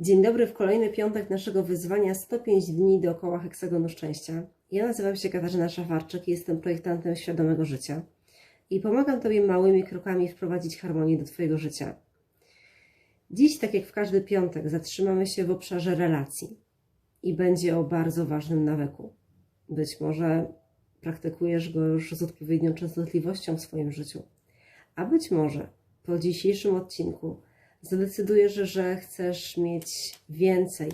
Dzień dobry w kolejny piątek naszego wyzwania 105 dni dookoła heksagonu szczęścia. Ja nazywam się Katarzyna Szafarczyk i jestem projektantem świadomego życia i pomagam Tobie małymi krokami wprowadzić harmonię do Twojego życia. Dziś, tak jak w każdy piątek, zatrzymamy się w obszarze relacji i będzie o bardzo ważnym nawyku. Być może praktykujesz go już z odpowiednią częstotliwością w swoim życiu, a być może po dzisiejszym odcinku zadecydujesz, że chcesz mieć więcej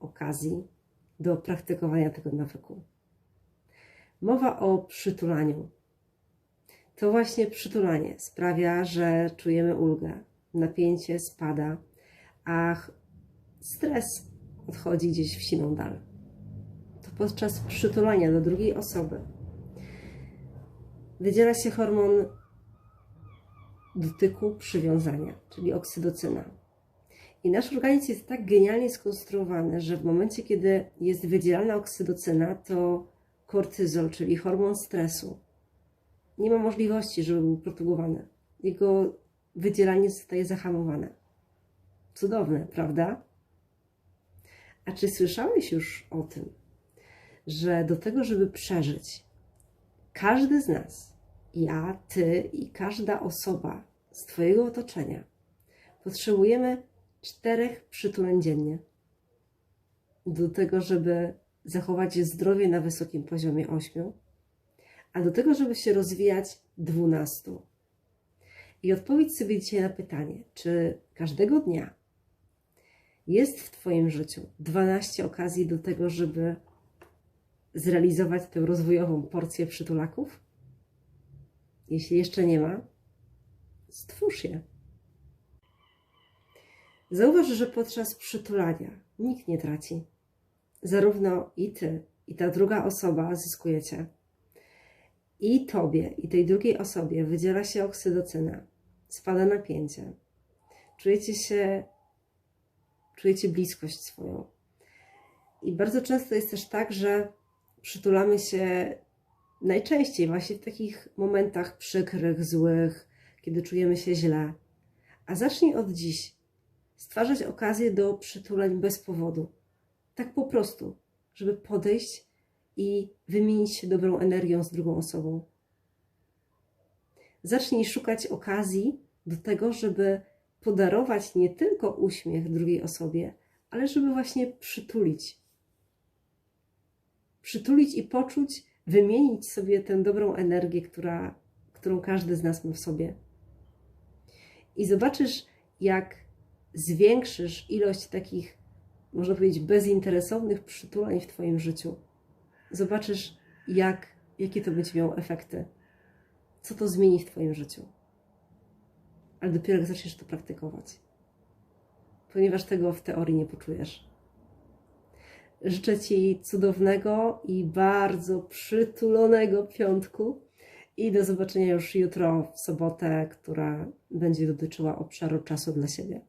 okazji do praktykowania tego nawyku. Mowa o przytulaniu. To właśnie przytulanie sprawia, że czujemy ulgę, napięcie spada, a stres odchodzi gdzieś w siną dal. To podczas przytulania do drugiej osoby wydziela się hormon dotyku przywiązania, czyli oksydocyna. I nasz organizm jest tak genialnie skonstruowany, że w momencie, kiedy jest wydzielana oksydocyna, to kortyzol, czyli hormon stresu, nie ma możliwości, żeby był propagowany. Jego wydzielanie zostaje zahamowane. Cudowne, prawda? A czy słyszałeś już o tym, że do tego, żeby przeżyć, każdy z nas, ja, ty i każda osoba z Twojego otoczenia, potrzebujemy czterech przytuleń dziennie do tego, żeby zachować zdrowie na wysokim poziomie 8, a do tego, żeby się rozwijać 12. I odpowiedz sobie dzisiaj na pytanie, czy każdego dnia jest w Twoim życiu 12 okazji do tego, żeby zrealizować tę rozwojową porcję przytulaków? Jeśli jeszcze nie ma, stwórz je. Zauważ, że podczas przytulania nikt nie traci. Zarówno i ty, i ta druga osoba zyskujecie. I tobie, i tej drugiej osobie wydziela się oksydocyna, spada napięcie. Czujecie się, czujecie bliskość swoją. I bardzo często jest też tak, że przytulamy się najczęściej właśnie w takich momentach przykrych, złych, kiedy czujemy się źle. A zacznij od dziś stwarzać okazję do przytuleń bez powodu. Tak po prostu, żeby podejść i wymienić się dobrą energią z drugą osobą. Zacznij szukać okazji do tego, żeby podarować nie tylko uśmiech drugiej osobie, ale żeby właśnie przytulić. Przytulić i poczuć, wymienić sobie tę dobrą energię, która, którą każdy z nas ma w sobie. I zobaczysz, jak zwiększysz ilość takich, można powiedzieć, bezinteresownych przytulań w Twoim życiu. Zobaczysz, jak, jakie to będzie miało efekty. Co to zmieni w Twoim życiu. Ale dopiero jak zaczniesz to praktykować. Ponieważ tego w teorii nie poczujesz. Życzę Ci cudownego i bardzo przytulonego piątku i do zobaczenia już jutro w sobotę, która będzie dotyczyła obszaru czasu dla siebie.